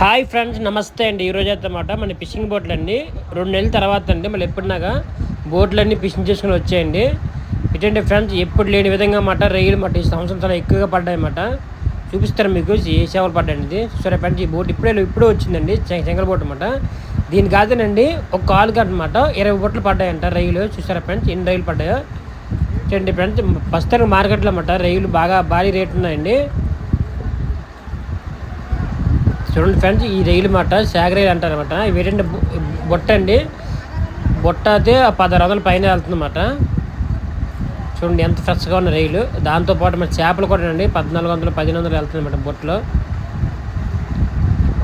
Hi friends నమస్తే అండి. ఈరోజు అయితే అన్నమాట మన ఫిషింగ్ బోట్లు అండి రెండు నెలల తర్వాత అండి. మళ్ళీ ఎప్పుడున్నాగా బోట్లన్నీ ఫిషింగ్ చేసుకుని వచ్చాయండి. ఇటువంటి ఫ్రెండ్స్ ఎప్పుడు లేని విధంగా అన్నమాట రైలు మాట ఈ సంవత్సరం చాలా ఎక్కువగా పడ్డాయి అన్నమాట. చూపిస్తారు మీకు? ఏ సేవలు పడ్డాయండి. సరే ఫ్రెండ్స్ ఈ బోట్ ఇప్పుడే ఇప్పుడే వచ్చిందండి. చె- చెంగల్ బోట్ అనమాట దీని కాదేనండి ఒక కాలుకి అనమాట ఇరవై బోట్లు పడ్డాయంట రైలు. చూసారా ఫ్రెండ్స్ ఎన్ని రైలు పడ్డాయో. చూడండి ఫ్రెండ్స్ ప్రస్తుతానికి మార్కెట్లో అన్నమాట రైలు బాగా భారీ రేట్ ఉన్నాయండి. చూడండి ఫ్రెండ్స్ ఈ రైలు మాట శాగ అంటారనమాట అంటారు అనమాట ఇవి ఏంటంటే బొట్ట అండి. బొట్ట అయితే పదహారు వందల పైన వెళ్తుందన్నమాట. చూడండి ఎంత ఫ్రెష్గా ఉన్న రైలు. దాంతోపాటు మన చేపలు కూడా అండి పద్నాలుగు వందలు పదిహేను వందలు వెళ్తుంది అనమాట బొట్టలో.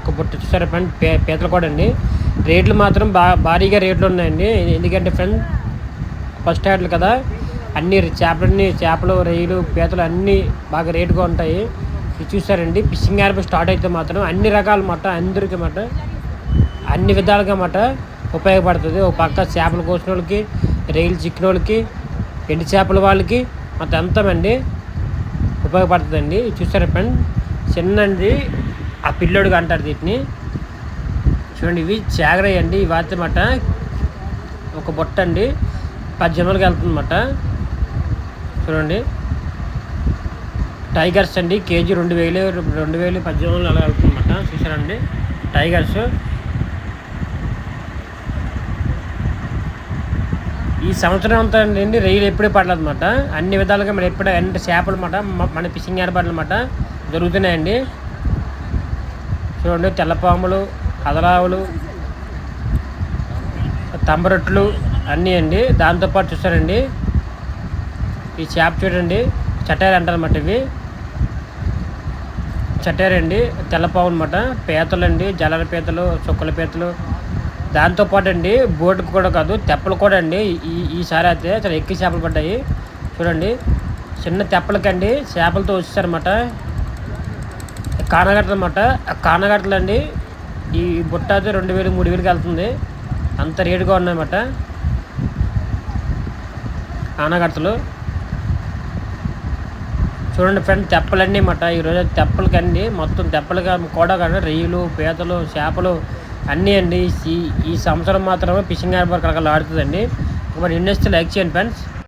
ఒక బుట్ట చూసారా ఫ్రెండ్ పే పీతలు కూడా అండి. రేట్లు మాత్రం బా భారీగా రేట్లు ఉన్నాయండి. ఎందుకంటే ఫ్రెండ్ ఫస్ట్ హ్యాండ్లు కదా. అన్ని చేపలన్నీ చేపలు రొయ్యలు పీతలు అన్నీ బాగా రేటుగా ఉంటాయి. ఇది చూసారండి. ఫిషింగ్ యాప్ స్టార్ట్ అయితే మాత్రం అన్ని రకాల మాట అందరికీ మాట అన్ని విధాలుగా మాట ఉపయోగపడుతుంది. ఒక పక్క చేపలు కోసిన వాళ్ళకి రైలు చిక్కిన వాళ్ళకి ఎండి చేపల వాళ్ళకి మొత్తం అంతమండి ఉపయోగపడుతుందండి. చూసారా ఫ్రెండ్? చిన్నండి. ఆ పిల్లోడుగా అంటారు వీటిని చూడండి ఇవి చాగరయ్య అండి. ఇవి అన్నమాట ఒక బొట్ట అండి. పది జనవరికి వెళ్తుందన్నమాట చూడండి. టైగర్స్ అండి కేజీ రెండు వేలు రెండు వేలు పద్దెనిమిది వందలు అలా వెళ్తుందన్నమాట చూసారండి టైగర్స్. ఈ సంవత్సరం అంతా అండి రైలు ఎప్పుడే పడలేదన్నమాట. అన్ని విధాలుగా మన ఎప్పుడే అన్ని చేపలు అన్నమాట మన ఫిషింగ్ ఏర్పాట్లు అనమాట దొరుకుతున్నాయండి చూడండి తెల్లపాములు కదలావులు తంబరొట్లు అన్నీ అండి. దాంతోపాటు చూసారండి ఈ చేప చూడండి చటారు అంటారన్నమాట ఇవి. చట్టారండి తెల్లపావు అనమాట పీతలు అండి పీతలు చుక్కల పీతలు. దాంతోపాటు అండి బోటుకు కూడా కాదు తెప్పలు కూడా అండి. ఈ ఈసారి అయితే చాలా ఎక్కువ చేపలు పడ్డాయి. చూడండి చిన్న తెప్పలకండి చేపలతో వచ్చేసారనమాట కానగట్టలు అనమాట కానగట్టలు అండి ఈ బుట్ట అయితే రెండు వేలు మూడు వేలకి వెళ్తుంది. అంత రేటుగా ఉన్నాయన్నమాట. కానగట్టలు. చూడండి ఫ్రెండ్ తెప్పలన్నీ మాట ఈరోజు తెప్పలకి అండి మొత్తం తెప్పలుగా కూడా కానీ రొయ్యలు పీతలు చేపలు అన్నీ అండి. ఈ ఈ సంవత్సరం మాత్రమే ఫిషింగ్ హార్బర్ కలకలు ఆడుతుందండి మరి ఇండస్ట్రీ లైక్ చేయండి ఫ్రెండ్స్.